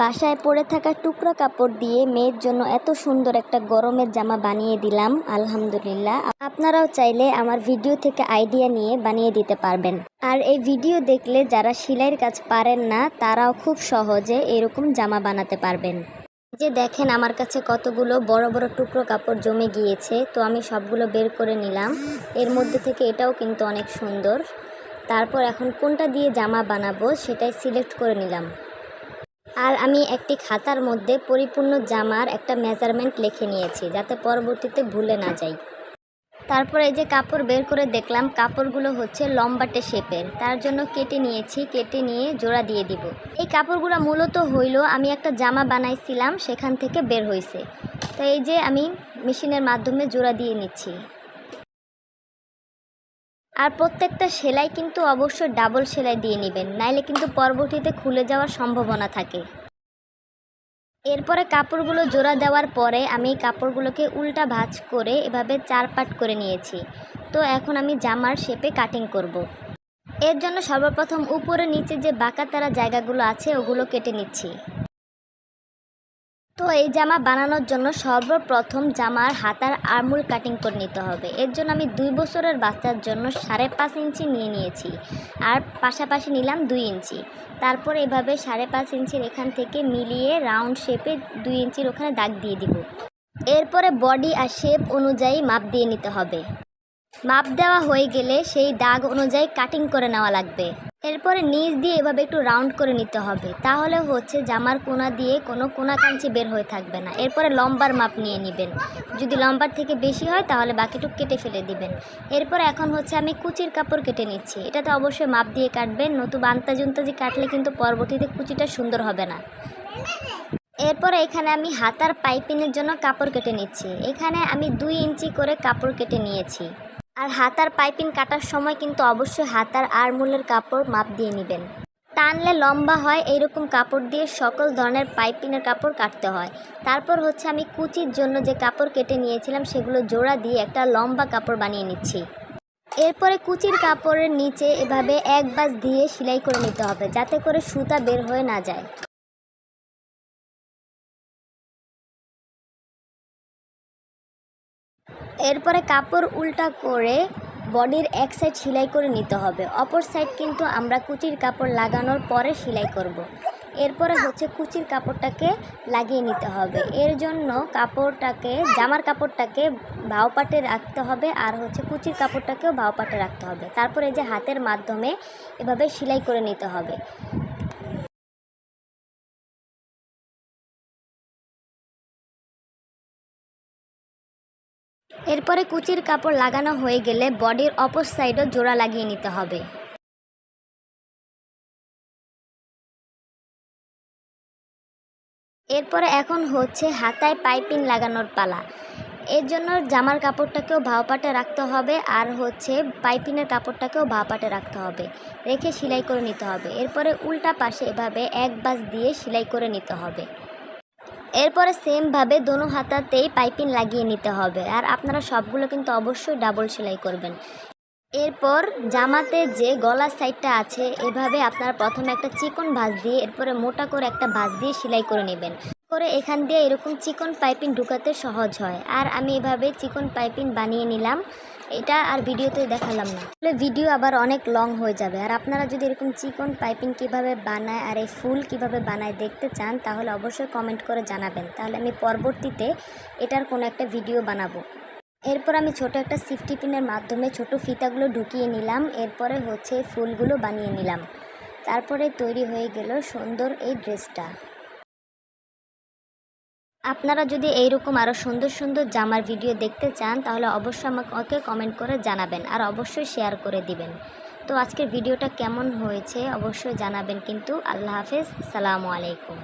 বাসায় পড়ে থাকা টুকরো কাপড় দিয়ে মেয়ের জন্য এত সুন্দর একটা গরমের জামা বানিয়ে দিলাম, আলহামদুলিল্লাহ। আপনারাও চাইলে আমার ভিডিও থেকে আইডিয়া নিয়ে বানিয়ে দিতে পারবেন। আর এই ভিডিও দেখলে যারা সেলাইয়ের কাজ পারেন না, তারাও খুব সহজে এরকম জামা বানাতে পারবেন। যে দেখেন আমার কাছে কতগুলো বড় বড় টুকরো কাপড় জমে গিয়েছে, তো আমি সবগুলো বের করে নিলাম। এর মধ্যে থেকে এটাও কিন্তু অনেক সুন্দর। তারপর এখন কোনটা দিয়ে জামা বানাবো, সেটাই সিলেক্ট করে নিলাম। আর আমি একটি খাতার মধ্যে পরিপূর্ণ জামার একটা মেজারমেন্ট লিখে নিয়েছি, যাতে পরবর্তীতে ভুলে না যাই। তারপর এই যে কাপড় বের করে দেখলাম, কাপড়গুলো হচ্ছে লম্বাটে শেপের। তার জন্য কেটে নিয়েছি, কেটে নিয়ে জোড়া দিয়ে দিব। এই কাপড়গুলো মূলত হইল, আমি একটা জামা বানাইছিলাম, সেখান থেকে বের হয়েছে তো এই যে আমি মেশিনের মাধ্যমে জোড়া দিয়ে নিচ্ছি। আর প্রত্যেকটা সেলাই কিন্তু অবশ্যই ডাবল সেলাই দিয়ে নেবেন, নাইলে কিন্তু পরবর্তীতে খুলে যাওয়ার সম্ভাবনা থাকে। এরপরে কাপড়গুলো জোড়া দেওয়ার পরে আমি কাপড়গুলোকে উল্টা ভাঁজ করে এভাবে চার পাট করে নিয়েছি। তো এখন আমি জামার শেপে কাটিং করব। এর জন্য সর্বপ্রথম উপরে নিচে যে বাঁকা তারা জায়গাগুলো আছে, ওগুলো কেটে নিচ্ছি। তো এই জামা বানানোর জন্য সর্বপ্রথম জামার হাতার আরমুল কাটিং করে নিতে হবে। এর জন্য আমি দুই বছরের বাচ্চার জন্য সাড়ে পাঁচ ইঞ্চি নিয়ে নিয়েছি আর পাশাপাশি নিলাম দুই ইঞ্চি। তারপর এভাবে সাড়ে পাঁচ ইঞ্চির এখান থেকে মিলিয়ে রাউন্ড শেপে দুই ইঞ্চির ওখানে দাগ দিয়ে দিব। এরপরে বডি আর শেপ অনুযায়ী মাপ দিয়ে নিতে হবে। মাপ দেওয়া হয়ে গেলে সেই দাগ অনুযায়ী কাটিং করে নেওয়া লাগবে। এরপরে নিচ দিয়ে এভাবে একটু রাউন্ড করে নিতে হবে। তাহলে হচ্ছে জামার কোনা দিয়ে কোনো কোনা কাঞ্চি বের হয়ে থাকবে না। এরপরে লম্বার মাপ নিয়ে নেবেন। যদি লম্বার থেকে বেশি হয়, তাহলে বাকিটুকু কেটে ফেলে দিবেন। এরপরে এখন হচ্ছে আমি কুচির কাপড় কেটে নিচ্ছি। এটাতে অবশ্যই মাপ দিয়ে কাটবেন, নতুবা আন্তাজুন্তাজি কাটলে কিন্তু পরবর্তীতে কুচিটা সুন্দর হবে না। এরপরে এখানে আমি হাতার পাইপিংয়ের জন্য কাপড় কেটে নিচ্ছি। এখানে আমি দুই ইঞ্চি করে কাপড় কেটে নিয়েছি। আর হাতার পাইপিং কাটার সময় কিন্তু অবশ্যই হাতার আরমুলের কাপড় মাপ দিয়ে নেবেন। টানলে লম্বা হয়, এইরকম কাপড় দিয়ে সকল ধরনের পাইপিংয়ের কাপড় কাটতে হয়। তারপর হচ্ছে আমি কুচির জন্য যে কাপড় কেটে নিয়েছিলাম, সেগুলো জোড়া দিয়ে একটা লম্বা কাপড় বানিয়ে নিচ্ছি। এরপরে কুচির কাপড়ের নিচে এভাবে এক বাস দিয়ে সেলাই করে নিতে হবে, যাতে করে সুতা বের হয়ে না যায়। এরপরে কাপড় উল্টা করে বডির এক সাইড সেলাই করে নিতে হবে। অপর সাইড কিন্তু আমরা কুচির কাপড় লাগানোর পরে সেলাই করব। এরপরে হচ্ছে কুচির কাপড়টাকে লাগিয়ে নিতে হবে। এর জন্য কাপড়টাকে, জামার কাপড়টাকে বাউ পাটে রাখতে হবে আর হচ্ছে কুচির কাপড়টাকেও বাউ পাটে রাখতে হবে। তারপরে যে হাতের মাধ্যমে এভাবে সেলাই করে নিতে হবে। এরপরে কুচির কাপড় লাগানো হয়ে গেলে বডির অপর সাইডও জোড়া লাগিয়ে নিতে হবে। এরপরে এখন হচ্ছে হাতায় পাইপিং লাগানোর পালা। এর জন্য জামার কাপড়টাকেও ভাওপাটে রাখতে হবে আর হচ্ছে পাইপিনের কাপড়টাকেও ভাওপাটে রাখতে হবে। রেখে সেলাই করে নিতে হবে। এরপরে উল্টা পাশে এভাবে এক বাস দিয়ে সেলাই করে নিতে হবে। এরপরে সেমভাবে দোনো হাতাতেই পাইপিং লাগিয়ে নিতে হবে। আর আপনারা সবগুলো কিন্তু অবশ্যই ডাবল সেলাই করবেন। এরপর জামাতে যে গলার সাইডটা আছে, এভাবে আপনারা প্রথমে একটা চিকন ভাঁজ দিয়ে, এরপরে মোটা করে একটা ভাঁজ দিয়ে সেলাই করে নেবেন। করে এখান দিয়ে এরকম চিকন পাইপিং ঢুকাতে সহজ হয়। আর আমি এভাবে চিকন পাইপিং বানিয়ে নিলাম। এটা আর ভিডিওতে দেখালাম না। তাহলে ভিডিও আবার অনেক লং হয়ে যাবে। আর আপনারা যদি এরকম চিকন পাইপিং কীভাবে বানায় আর এই ফুল কীভাবে বানায় দেখতে চান, তাহলে অবশ্যই কমেন্ট করে জানাবেন। তাহলে আমি পরবর্তীতে এটার কোনো একটা ভিডিও বানাবো। এরপর আমি ছোট একটা সিফটি পিনের মাধ্যমে ছোট ফিতাগুলো ঢুকিয়ে নিলাম। এরপরে হচ্ছে ফুলগুলো বানিয়ে নিলাম। তারপরে তৈরি হয়ে গেল সুন্দর এই ড্রেসটা আপনারা যদি এইরকম আরও সুন্দর সুন্দর জামার ভিডিও দেখতে চান, তাহলে অবশ্যই আমাকে কমেন্ট করে জানাবেন আর অবশ্যই শেয়ার করে দিবেন। তো আজকের ভিডিওটা কেমন হয়েছে অবশ্যই জানাবেন, কিন্তু আল্লাহ হাফেজ, সালামু আলাইকুম।